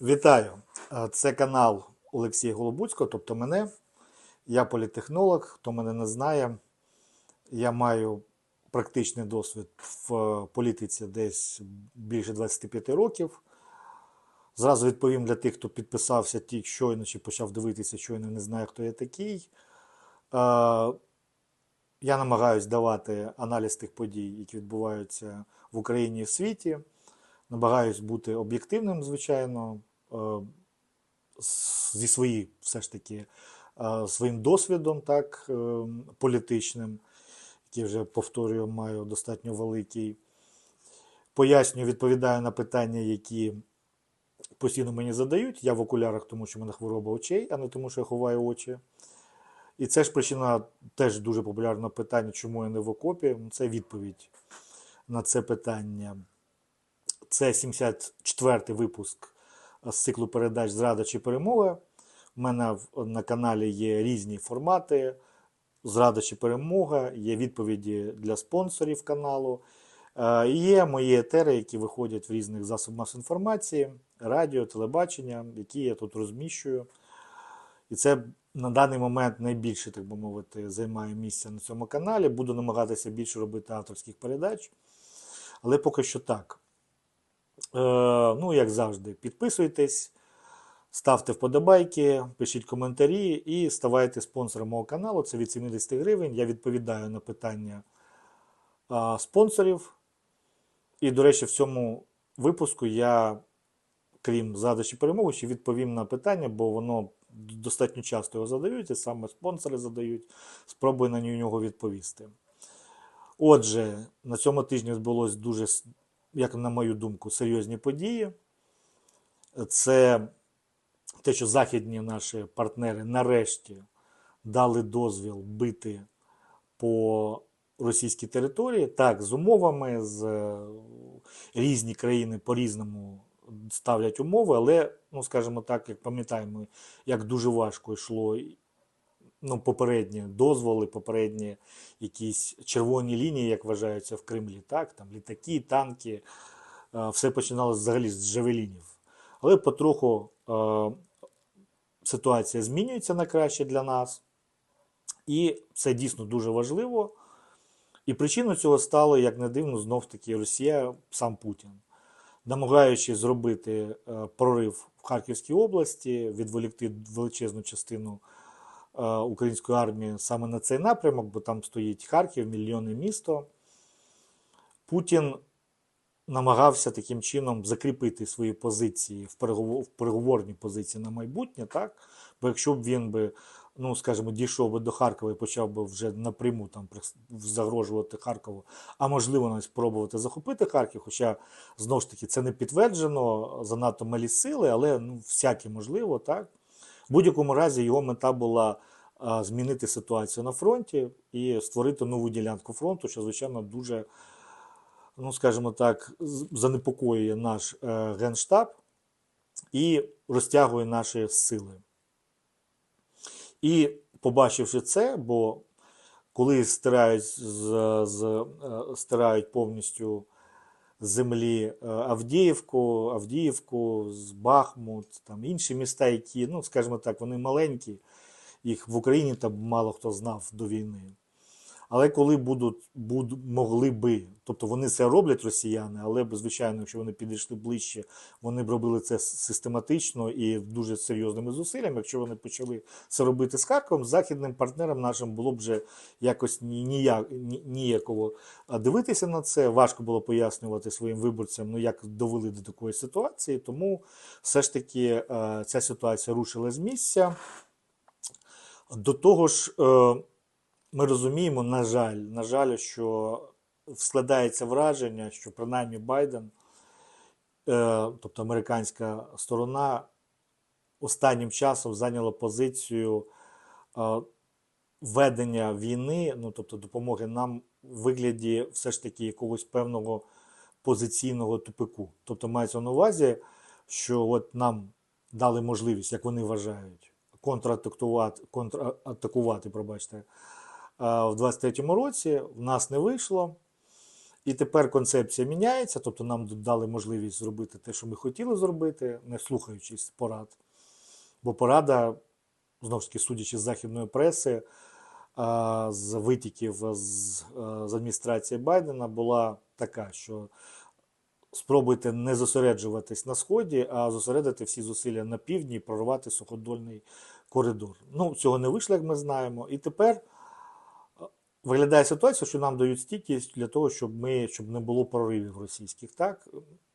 Вітаю! Е, Це канал Олексія Голобуцького, тобто мене. Я політехнолог. Хто мене не знає, я маю практичний досвід в політиці десь більше 25 років. Зразу відповім для тих, хто підписався тільки щойно чи почав дивитися, щойно не знає, хто я такий. Е, Я намагаюсь давати аналіз тих подій, які відбуваються в Україні і в світі. Намагаюсь бути об'єктивним, звичайно, е, зі своїм все ж таки е, своїм досвідом, так, е, політичним, який вже повторюю, маю достатньо великий. Пояснюю, відповідаю на питання, які постійно мені задають. Я в окулярах, тому що в мене хвороба очей, а не тому, що я ховаю очі. І це ж причина теж дуже популярного питання, чому я не в окопі. Це відповідь на це питання. Це 74-й випуск з циклу передач Зрада чи перемога. У мене на каналі є різні формати. Зрада чи перемога, є відповіді для спонсорів каналу. Е, Є мої етери, які виходять в різних засобах масової інформації, радіо, телебачення, які я тут розміщую. І це на даний момент найбільше, так би мовити, займає місця на цьому каналі. Буду намагатися більше робити авторських передач. Але поки що так. Е, ну, як завжди, підписуйтесь, ставте вподобайки, пишіть коментарі і ставайте спонсором мого каналу. Це від 70 гривень. Я відповідаю на питання спонсорів. І, до речі, в цьому випуску я, крім задачі перемоги, ще відповім на питання, бо воно достатньо часто його задають, і саме спонсори задають. Спробую на нього відповісти. Отже, на цьому тижні відбулось дуже, як на мою думку, серйозні події. Це те, що західні наші партнери нарешті дали дозвіл бити по російській території. Так, з умовами, з е, різні країни по-різному ставлять умови, але, ну, скажімо так, як пам'ятаємо, як дуже важко йшло ну, попередні дозволи, попередні якісь червоні лінії, як вважаються в Кремлі, так, там літаки, танки, е, все починалося взагалі з джавелінів. Але потроху е, ситуація змінюється на краще для нас, і це дійсно дуже важливо. І причиною цього стало, як не дивно, знов таки Росія, сам Путін, намагаючись зробити е, прорив в Харківській області, відволікти величезну частину української армії саме на цей напрямок, бо там стоїть Харків, мільйонне місто. Путін намагався таким чином закріпити свої позиції в, переговор, в переговорній позиції на майбутнє, так? Бо якщо б він би, ну скажімо, дійшов би до Харкова і почав би вже напряму там загрожувати Харкову, а можливо навіть спробувати захопити Харків, хоча знову ж таки це не підтверджено, занадто малі сили, але ну, всяке можливо, так? В будь-якому разі його мета була змінити ситуацію на фронті і створити нову ділянку фронту, що, звичайно, дуже, ну скажімо так, занепокоює наш е, генштаб і розтягує наші сили. І побачивши це, бо коли стирають, з, з, е, стирають повністю землі е, Авдіївку, Авдіївку, Бахмут, там інші міста, які, ну, скажімо так, вони маленькі, їх в Україні там мало хто знав до війни. Але коли будуть, буд, могли би, тобто вони це роблять росіяни, але звичайно, якщо вони підійшли ближче, вони б робили це систематично і дуже серйозними зусиллями. Якщо вони почали це робити з Харковом, західним партнерам нашим було б вже якось ніяк, ні- ніяково дивитися на це. Важко було пояснювати своїм виборцям, ну як довели до такої ситуації. Тому все ж таки е, ця ситуація рушила з місця. До того ж, е, ми розуміємо, на жаль, на жаль, що складається враження, що принаймні Байден, е, тобто американська сторона, останнім часом зайняла позицію е, ведення війни, ну тобто допомоги нам в вигляді все ж таки якогось певного позиційного тупику. Тобто мається на увазі, що от нам дали можливість, як вони вважають, контратакувати, контратакувати, пробачте, в 23-му році. В нас не вийшло. І тепер концепція міняється, тобто нам дали можливість зробити те, що ми хотіли зробити, не слухаючись порад. Бо порада, знову ж таки, судячи з західної преси, з витіків з, з адміністрації Байдена, була така, що спробуйте не зосереджуватись на сході, а зосередити всі зусилля на півдні і прорвати суходольний коридор. Ну, цього не вийшло, як ми знаємо. І тепер виглядає ситуація, що нам дають стійкість для того, щоб ми щоб не було проривів російських, так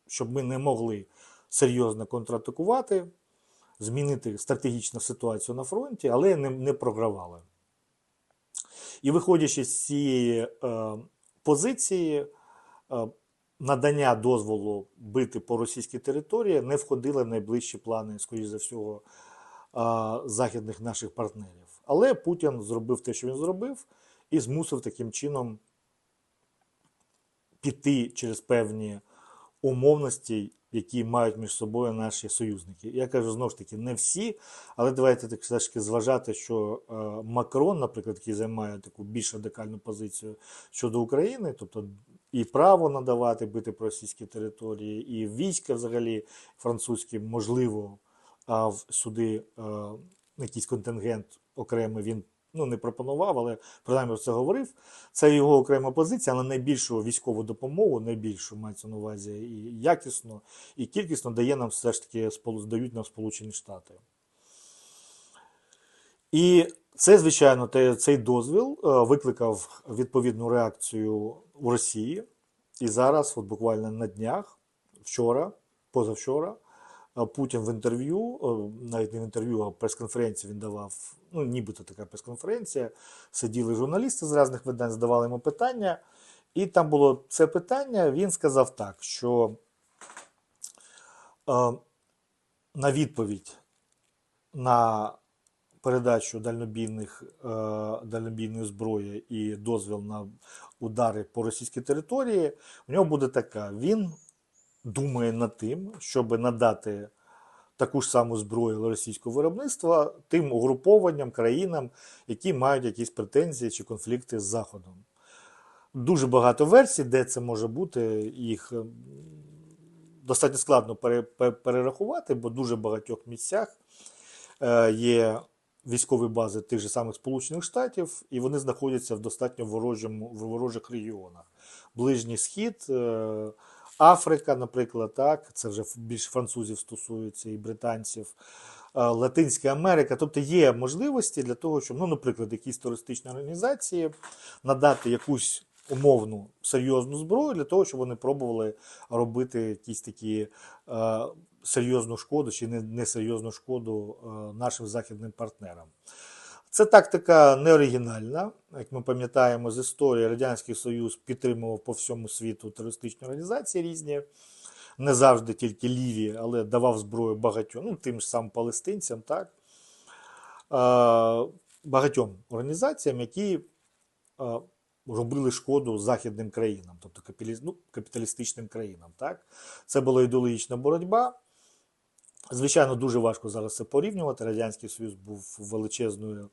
щоб ми не могли серйозно контратакувати, змінити стратегічну ситуацію на фронті, але не, не програвали. І виходячи з цієї е, позиції, е, надання дозволу бити по російській території не входило в найближчі плани, скоріш за всього, е, західних наших партнерів. Але Путін зробив те, що він зробив, і змусив таким чином піти через певні умовності, які мають між собою наші союзники. Я кажу знову ж таки, не всі, але давайте так все зважати, що е, Макрон, наприклад, який займає таку більш радикальну позицію щодо України, тобто і право надавати бити по російській території, і війська взагалі французькі, можливо, в- сюди е, якийсь контингент окремий він ну, не пропонував, але принаймні це говорив. Це його окрема позиція, але найбільшу військову допомогу, найбільшу мається на увазі і якісно, і кількісно дає нам все ж таки дають нам Сполучені Штати. І це, звичайно, цей дозвіл е, викликав відповідну реакцію у Росії. І зараз, от буквально на днях, вчора, позавчора, Путін в інтерв'ю, навіть не в інтерв'ю, а прес-конференцію він давав, ну, нібито така прес-конференція. Сиділи журналісти з різних видань, задавали йому питання. І там було це питання. Він сказав так, що е, на відповідь на передачу дальнобійних, е, дальнобійної зброї і дозвіл на удари по російській території, у нього буде така. Він думає над тим, щоб надати таку ж саму зброю російського виробництва тим угрупованням, країнам, які мають якісь претензії чи конфлікти з Заходом. Дуже багато версій, де це може бути, їх ем, достатньо складно перерахувати, бо дуже багатьох місцях е, є військові бази тих же самих Сполучених Штатів, і вони знаходяться в достатньо ворожому, в ворожих регіонах. Ближній Схід, е, Африка, наприклад, так, це вже більше французів стосується і британців. е, Латинська Америка, тобто є можливості для того, щоб, ну, наприклад, якісь туристичні організації надати якусь умовну серйозну зброю для того, щоб вони пробували робити якісь такі е, серйозну шкоду чи не, несерйозну шкоду е, нашим західним партнерам. Це тактика не оригінальна. Як ми пам'ятаємо з історії, Радянський Союз підтримував по всьому світу терористичні організації різні, не завжди тільки ліві, але давав зброю багатьом, ну, тим ж самим палестинцям, так? Багатьом організаціям, які робили шкоду західним країнам, тобто ну, капіталістичним країнам. Так? Це була ідеологічна боротьба. Звичайно, дуже важко зараз це порівнювати. Радянський Союз був величезною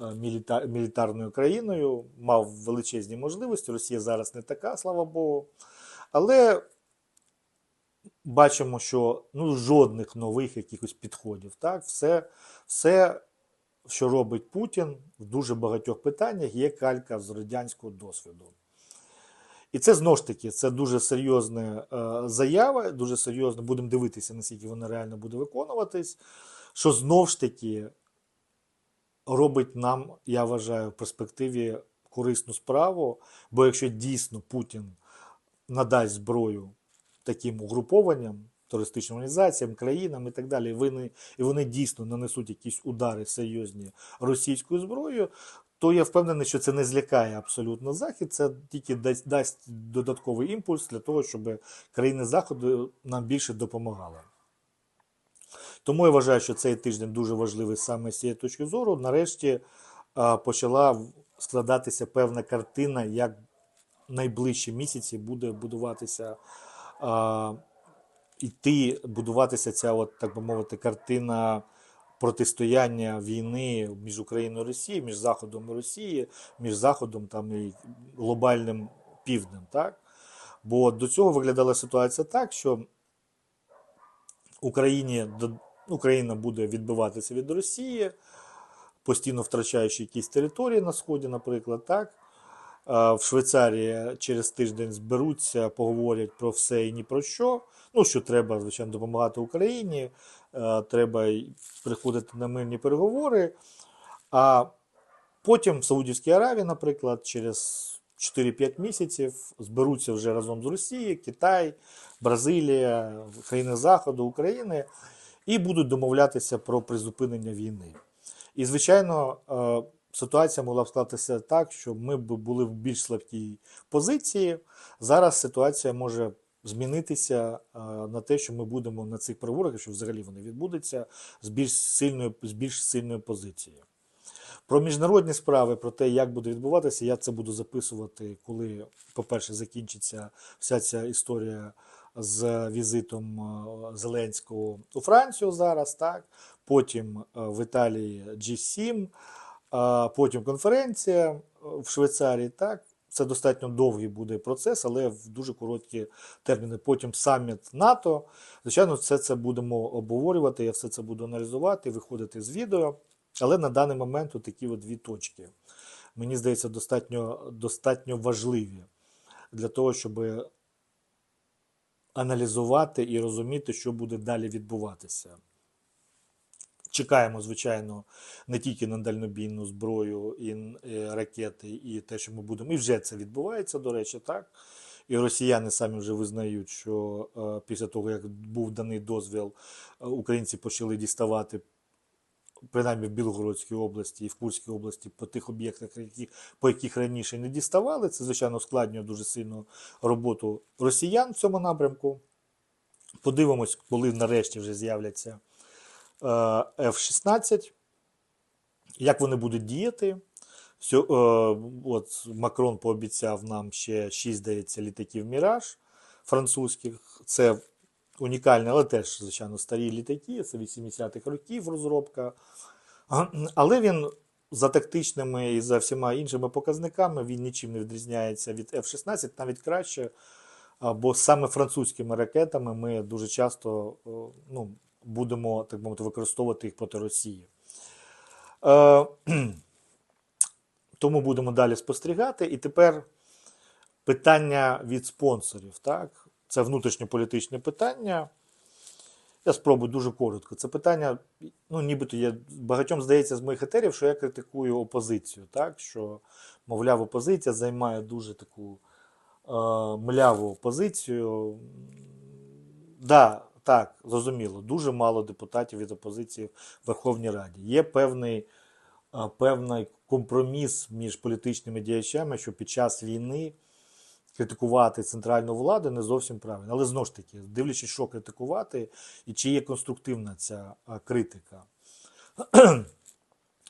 е, міліта- мілітарною країною, мав величезні можливості. Росія зараз не така, слава Богу. Але бачимо, що ну, жодних нових якихось підходів. Так? Все, все, що робить Путін в дуже багатьох питаннях, є калька з радянського досвіду. І це знову ж таки це дуже серйозна е, заява, дуже серйозно будемо дивитися, наскільки вона реально буде виконуватись. Що знову ж таки робить нам, я вважаю, в перспективі корисну справу. Бо якщо дійсно Путін надасть зброю таким угрупованням, терористичним організаціям, країнам і так далі, вони, і вони дійсно нанесуть якісь удари серйозні російською зброєю, то я впевнений, що це не злякає абсолютно Захід, це тільки дасть, дасть додатковий імпульс для того, щоб країни Заходу нам більше допомагали. Тому я вважаю, що цей тиждень дуже важливий саме з цієї точки зору. Нарешті а, почала складатися певна картина, як найближчі місяці буде будуватися, а, іти, будуватися ця, от, так би мовити, картина протистояння війни між Україною і Росією, між Заходом і Росією, між Заходом там, і глобальним півднем. Так? Бо до цього виглядала ситуація так, що Україні, Україна буде відбиватися від Росії, постійно втрачаючи якісь території на Сході, наприклад, так. В Швейцарії через тиждень зберуться, поговорять про все і ні про що. Ну, що треба, звичайно, допомагати Україні, е, треба приходити на мирні переговори. А потім в Саудівській Аравії, наприклад, через 4-5 місяців зберуться вже разом з Росією, Китай, Бразилія, країни Заходу, України і будуть домовлятися про призупинення війни. І, звичайно, е, ситуація могла б склатися так, що ми б були в більш слабкій позиції. Зараз ситуація може змінитися на те, що ми будемо на цих переговорах, якщо взагалі вони відбудуться, з більш сильною, з більш сильною позицією. Про міжнародні справи, про те, як буде відбуватися, я це буду записувати, коли, по-перше, закінчиться вся ця історія з візитом Зеленського у Францію зараз, так. Потім в Італії G7, потім конференція в Швейцарії, так. Це достатньо довгий буде процес, але в дуже короткі терміни. Потім саміт НАТО. Звичайно, все це будемо обговорювати. Я все це буду аналізувати, виходити з відео. Але на даний момент такі от дві точки. Мені здається, достатньо, достатньо важливі для того, щоб аналізувати і розуміти, що буде далі відбуватися. Чекаємо, звичайно, не тільки на дальнобійну зброю і ракети, і те, що ми будемо. І вже це відбувається, до речі, так. І росіяни самі вже визнають, що е, після того, як був даний дозвіл, е, українці почали діставати принаймні в Білгородській області і в Курській області по тих об'єктах, які, по яких раніше не діставали. Це, звичайно, ускладнює дуже сильно роботу росіян в цьому напрямку. Подивимось, коли нарешті вже з'являться F-16, як вони будуть діяти. Сьо- е, от Макрон пообіцяв нам ще 6, здається, літаків Міраж французьких. Це унікальні, але теж, звичайно, старі літаки, це 80-х років розробка. Але він за тактичними і за всіма іншими показниками він нічим не відрізняється від F-16, навіть краще. Бо саме французькими ракетами ми дуже часто ну, будемо так мовити, використовувати їх проти Росії. Е, тому будемо далі спостерігати. І тепер питання від спонсорів. Так? Це внутрішньополітичне питання. Я спробую дуже коротко. Це питання, ну, нібито я багатьом здається з моїх етерів, що я критикую опозицію, так? що, мовляв, опозиція займає дуже таку е, мляву позицію. Да, так, зрозуміло, дуже мало депутатів від опозиції в Верховній Раді. Є певний, е, певний компроміс між політичними діячами, що під час війни критикувати центральну владу не зовсім правильно. Але знову ж таки, дивлячись, що критикувати, і чи є конструктивна ця критика.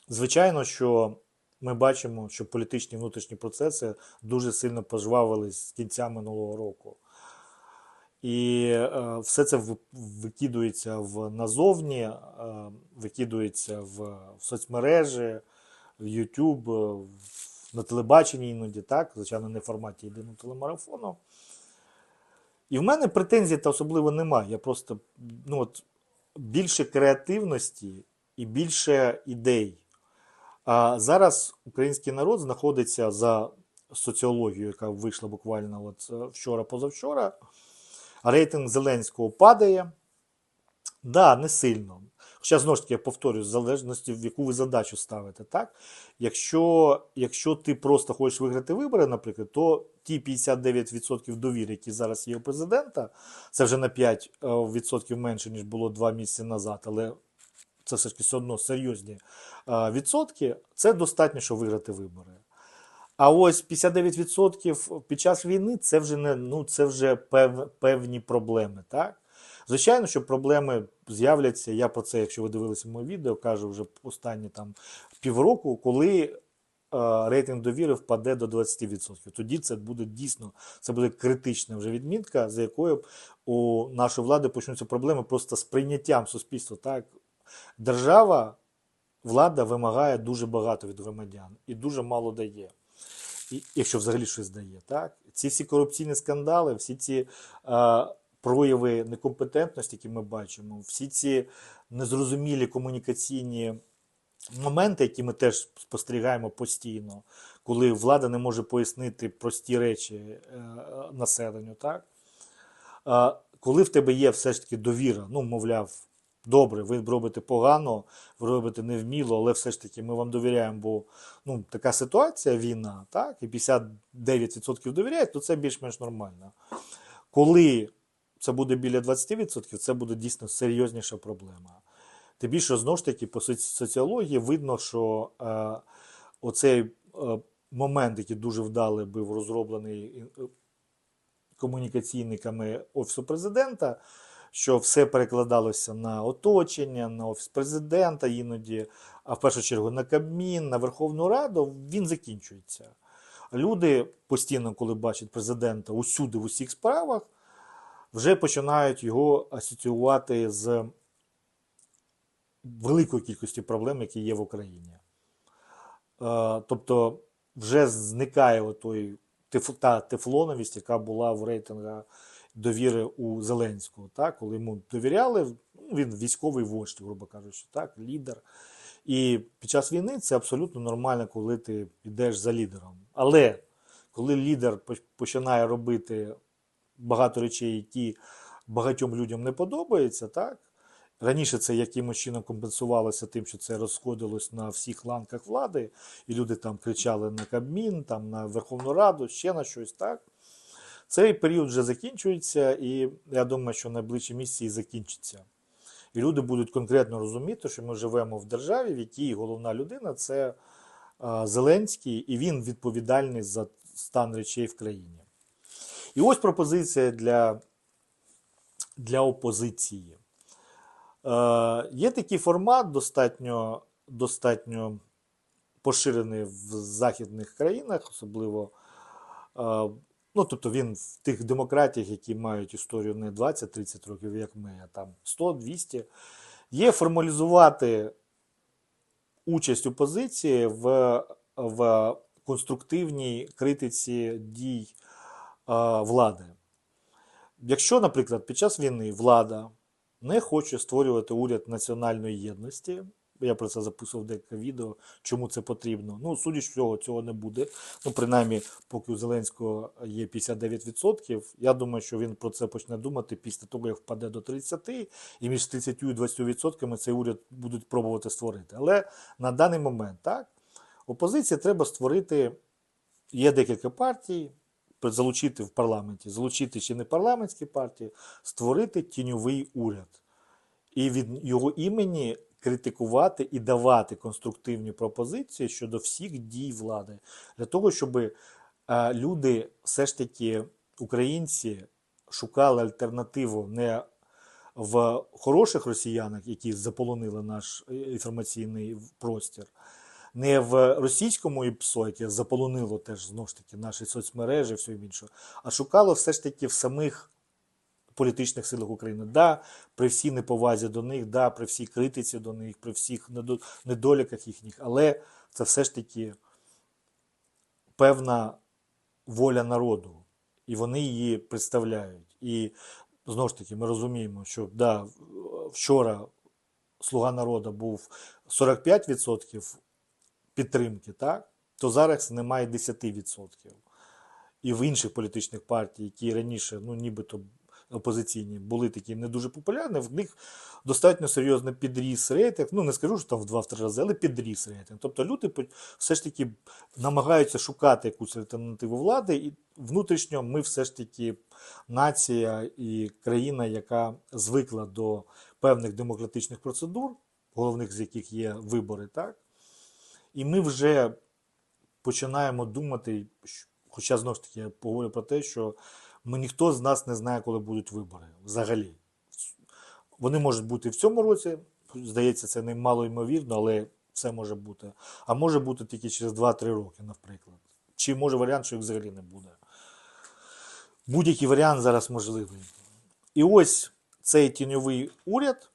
Звичайно, що ми бачимо, що політичні внутрішні процеси дуже сильно пожвавились з кінця минулого року. І е, все це викидується в назовні, е, викидується в, соцмережі, в YouTube, е, на телебаченні іноді, так, звичайно, не в форматі єдиного телемарафону. І в мене претензій та особливо немає. Я просто ну, от, більше креативності і більше ідей. А зараз український народ знаходиться за соціологією, яка вийшла буквально от вчора-позавчора. Рейтинг Зеленського падає. Да, не сильно. Хоча, знову ж таки, я повторюю, в залежності, в яку ви задачу ставите. Так? Якщо, якщо ти просто хочеш виграти вибори, наприклад, то ті 59% довіри, які зараз є у президента, це вже на 5% менше, ніж було 2 місяці назад, але це все ж таки все одно серйозні е, відсотки, це достатньо, щоб виграти вибори. А ось 59% під час війни це вже не ну це вже пев, певні проблеми. Так? Звичайно, що проблеми з'являться. Я про це, якщо ви дивилися моє відео, кажу вже останні там півроку, коли е, рейтинг довіри впаде до 20%. Тоді це буде дійсно це буде критична вже відмітка, за якою у нашої влади почнуться проблеми просто з прийняттям суспільства. Так? Держава, влада вимагає дуже багато від громадян і дуже мало дає. Якщо взагалі щось дає. Так? Ці всі корупційні скандали, всі ці е, прояви некомпетентності, які ми бачимо, всі ці незрозумілі комунікаційні моменти, які ми теж спостерігаємо постійно, коли влада не може пояснити прості речі е, населенню, так? Е, коли в тебе є все ж таки довіра, ну, мовляв, добре, ви робите погано, ви робите невміло, але все ж таки ми вам довіряємо, бо ну, така ситуація, війна, так, і 59% довіряють, то це більш-менш нормально. Коли це буде біля 20%, це буде дійсно серйозніша проблема. Тим більше, знову ж таки, по соціології видно, що е, оцей е, момент, який дуже вдалий був розроблений е, комунікаційниками Офісу президента, що все перекладалося на оточення, на Офіс президента іноді, а в першу чергу на Кабмін, на Верховну Раду, він закінчується. Люди постійно, коли бачать президента усюди, в усіх справах, вже починають його асоціювати з великою кількістю проблем, які є в Україні. Е, Тобто вже зникає той, та тефлоновість, яка була в рейтингах довіри у Зеленського. Так? Коли йому довіряли, ну, він військовий вождь, грубо кажучи, так? лідер. І під час війни це абсолютно нормально, коли ти йдеш за лідером. Але коли лідер починає робити багато речей, які багатьом людям не подобаються, так? Раніше це якимось чином компенсувалося тим, що це розходилось на всіх ланках влади, і люди там кричали на Кабмін, там на Верховну Раду, ще на щось, так? Цей період вже закінчується, і я думаю, що найближчі місяці і закінчиться. І люди будуть конкретно розуміти, що ми живемо в державі, в якій головна людина це Зеленський, і він відповідальний за стан речей в країні. І ось пропозиція для, для опозиції. Е, є такий формат, достатньо, достатньо поширений в західних країнах, особливо. е, Ну, тобто він в тих демократіях, які мають історію не 20-30 років, як ми, а там 100-200, є формалізувати участь опозиції в, в конструктивній критиці дій е, влади. Якщо, наприклад, під час війни влада не хоче створювати уряд національної єдності, я про це записував декілька відео, чому це потрібно. Ну, судячи цього, цього не буде. Ну, принаймні, поки у Зеленського є 59%, я думаю, що він про це почне думати після того, як впаде до 30%, і між 30 і 20% цей уряд будуть пробувати створити. Але на даний момент, так, опозиція треба створити, є декілька партій, залучити в парламенті, залучити ще не парламентські партії, створити тіньовий уряд. І від його імені критикувати і давати конструктивні пропозиції щодо всіх дій влади, для того, щоб е, люди, все ж таки, українці, шукали альтернативу не в хороших росіянах, які заполонили наш е, інформаційний простір, не в російському ІПСО, яке заполонило теж знову ж таки наші соцмережі, все інше, а шукало все ж таки в самих політичних силах України. Да, при всій неповазі до них, да, при всій критиці до них, при всіх недоліках їхніх, але це все ж таки певна воля народу, і вони її представляють. І знову ж таки, ми розуміємо, що да, вчора Слуга народу був 45% підтримки, так? то зараз немає 10%. І в інших політичних партій, які раніше, ну нібито опозиційні, були такі не дуже популярні, в них достатньо серйозно підріс рейтинг. Ну не скажу, що там в 2-3 рази, але підріс рейтинг. Тобто люди все ж таки намагаються шукати якусь альтернативу влади, і внутрішньо ми все ж таки нація і країна, яка звикла до певних демократичних процедур, головних з яких є вибори, так? І ми вже починаємо думати, хоча знову ж таки я поговорю про те, що ми ніхто з нас не знає, коли будуть вибори взагалі. Вони можуть бути в цьому році, здається, це не мало ймовірно, але все може бути. А може бути тільки через 2-3 роки, наприклад. Чи може варіант, що їх взагалі не буде. Будь-який варіант зараз можливий. І ось цей тіньовий уряд,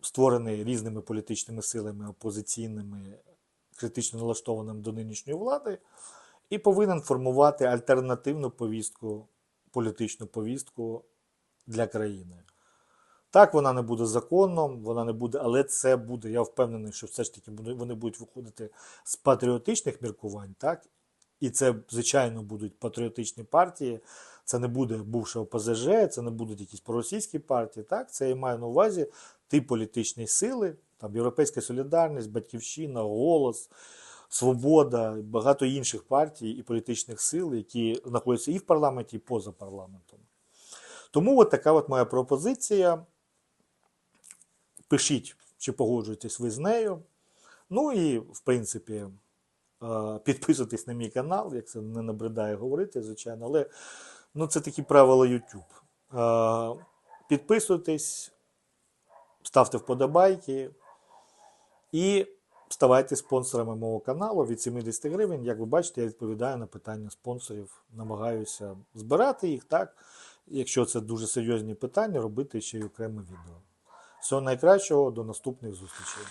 створений різними політичними силами, опозиційними, критично налаштованими до нинішньої влади, і повинен формувати альтернативну повістку, політичну повістку для країни. Так, вона не буде законом, вона не буде, але це буде. Я впевнений, що все ж таки вони будуть виходити з патріотичних міркувань, так? І це, звичайно, будуть патріотичні партії. Це не буде бувше ОПЗЖ, це не будуть якісь проросійські партії. Так, це я маю на увазі ті політичні сили, там Європейська Солідарність, Батьківщина, Голос, Свобода, багато інших партій і політичних сил, які знаходяться і в парламенті, і поза парламентом. Тому от така от моя пропозиція. Пишіть, чи погоджуєтесь ви з нею. Ну і, в принципі, е, підписуйтесь на мій канал, як це не набридає говорити, звичайно, але ну, це такі правила YouTube. Е, Підписуйтесь, ставте вподобайки і ставайте спонсорами мого каналу від 70 гривень. Як ви бачите, я відповідаю на питання спонсорів, намагаюся збирати їх так. Якщо це дуже серйозні питання, робити ще й окреме відео. Всього найкращого, до наступних зустрічей.